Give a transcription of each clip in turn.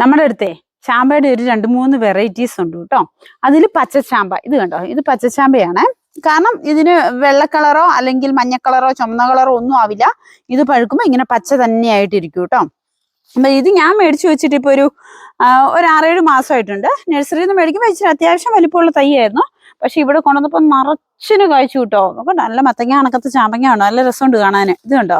നമ്മുടെ അടുത്തേ ചാമ്പയുടെ ഒരു രണ്ട് മൂന്ന് വെറൈറ്റീസ് ഉണ്ട് കേട്ടോ. അതിൽ പച്ചച്ചാമ്പ ഇത് കണ്ടോ? ഇത് പച്ചച്ചാമ്പയാണ്. കാരണം ഇതിന് വെള്ള കളറോ അല്ലെങ്കിൽ മഞ്ഞ കളറോ ചുമന്ന കളറോ ഒന്നും ആവില്ല. ഇത് പഴുക്കുമ്പോൾ ഇങ്ങനെ പച്ച തന്നെയായിട്ടിരിക്കും കേട്ടോ. അപ്പൊ ഇത് ഞാൻ മേടിച്ചു വെച്ചിട്ട് ഇപ്പൊ ഒരു ഒരു ആറേഴ് മാസമായിട്ടുണ്ട്. നഴ്സറിയിൽ നിന്ന് മേടിക്കുമ്പോൾ ഇച്ചിരി അത്യാവശ്യം വലിപ്പമുള്ള തൈയായിരുന്നു. പക്ഷെ ഇവിടെ കൊണ്ടുവന്നപ്പോൾ നിറച്ചിന് കാഴ്ച കിട്ടോ. അപ്പൊ നല്ല മത്തങ്ങ അണക്കത്ത് ചാമ്പങ്ങ ആണോ നല്ല രസമുണ്ട് കാണാൻ ഇത് കണ്ടോ?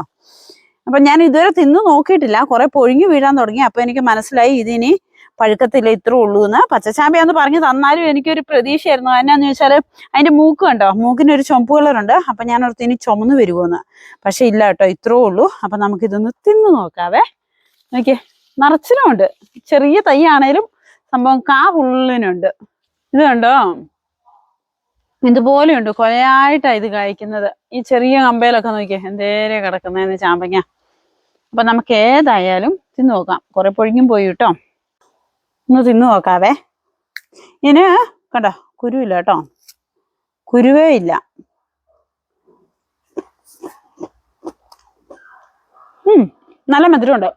അപ്പൊ ഞാൻ ഇതുവരെ തിന്നു നോക്കിയിട്ടില്ല. കുറെ പൊഴിഞ്ഞു വീഴാൻ തുടങ്ങി. അപ്പൊ എനിക്ക് മനസ്സിലായി ഇതിനി പഴുക്കത്തില്ല ഇത്ര ഉള്ളൂ എന്ന്. പച്ചച്ചാമ്പയാന്ന് പറഞ്ഞു തന്നാലും എനിക്കൊരു പ്രതീക്ഷയായിരുന്നു. എന്നാന്ന് ചോദിച്ചാൽ അതിന്റെ മൂക്ക് കണ്ടോ? മൂക്കിന് ഒരു ചുമപ്പ് കളറുണ്ട്. അപ്പൊ ഞാൻ ഓർത്ത് ഇനി ചുമന്ന് വരുമോന്ന് പക്ഷെ ഇല്ല കേട്ടോ ഇത്രേ ഉള്ളൂ. അപ്പൊ നമുക്കിതൊന്ന് തിന്നു നോക്കാവേ. നോക്കിയേ നിറച്ചിനുമുണ്ട് ചെറിയ തൈ ആണേലും സംഭവം കാ ഫുള്ളിനുണ്ട് ഇത് കണ്ടോ? ഇതുപോലെയുണ്ട്. കൊലയായിട്ടാ ഇത് കഴിക്കുന്നത് ഈ ചെറിയ കമ്പയിലൊക്കെ നോക്കിയേ എന്തേരെ കിടക്കുന്നതെന്ന് ചാമ്പങ്ങ. അപ്പൊ നമുക്ക് ഏതായാലും തിന്നു നോക്കാം. കുറെ പൊഴിഞ്ഞും പോയി കേട്ടോ ഒന്ന് തിന്നു നോക്കാവേ. ഇതിന് കണ്ടോ കുരുവില്ല കേട്ടോ. കുരുവേ ഇല്ല. നല്ല മധുരമുണ്ട്.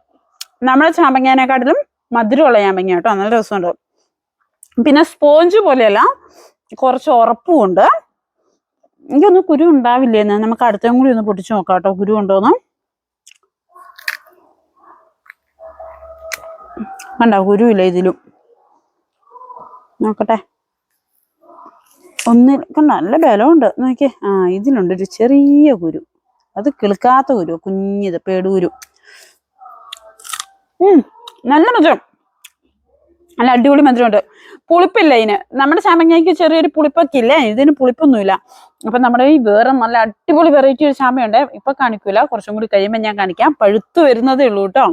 നമ്മുടെ ചാമ്പങ്ങേനെക്കാട്ടിലും മധുരമുള്ള ചാമ്പങ്ങ കേട്ടോ. നല്ല രസമുണ്ട്. പിന്നെ സ്പോഞ്ച് പോലെയല്ല കുറച്ച് ഉറപ്പുമുണ്ട് എനിക്കൊന്നും കുരു ഉണ്ടാവില്ലേന്ന്. നമുക്ക് അടുത്തും കൂടി ഒന്ന് പൊട്ടിച്ചു നോക്കാം കേട്ടോ കുരു ഉണ്ടോന്ന്. കണ്ടോ കുരുവില്ല ഇതിലും? നോക്കട്ടെ. ഒന്നിൽ കണ്ട നല്ല ബലമുണ്ട്. നോക്കിയേ. ആ ഇതിലുണ്ട് ഒരു ചെറിയ കുരു. അത് കിളുക്കാത്ത കുരു കുഞ്ഞിത് പേടുകുരു. ഉം നല്ല മധുരം. നല്ല അടിപൊളി മധുരമുണ്ട്. പുളിപ്പില്ല ഇതിന്? നമ്മുടെ ചാമ്പങ്ങയ്ക്ക് ചെറിയൊരു പുളിപ്പൊക്കെ ഇല്ല? ഇതിന് പുളിപ്പൊന്നുമില്ല. അപ്പൊ നമ്മുടെ ഈ വേറെ നല്ല അടിപൊളി വെറൈറ്റി ഒരു ചാമ്പയുണ്ട്. ഇപ്പൊ കാണിക്കൂല. കുറച്ചും കൂടി കഴിയുമ്പോൾ ഞാൻ കാണിക്കാം. പഴുത്തു വരുന്നതേ ഉള്ളൂ കേട്ടോ.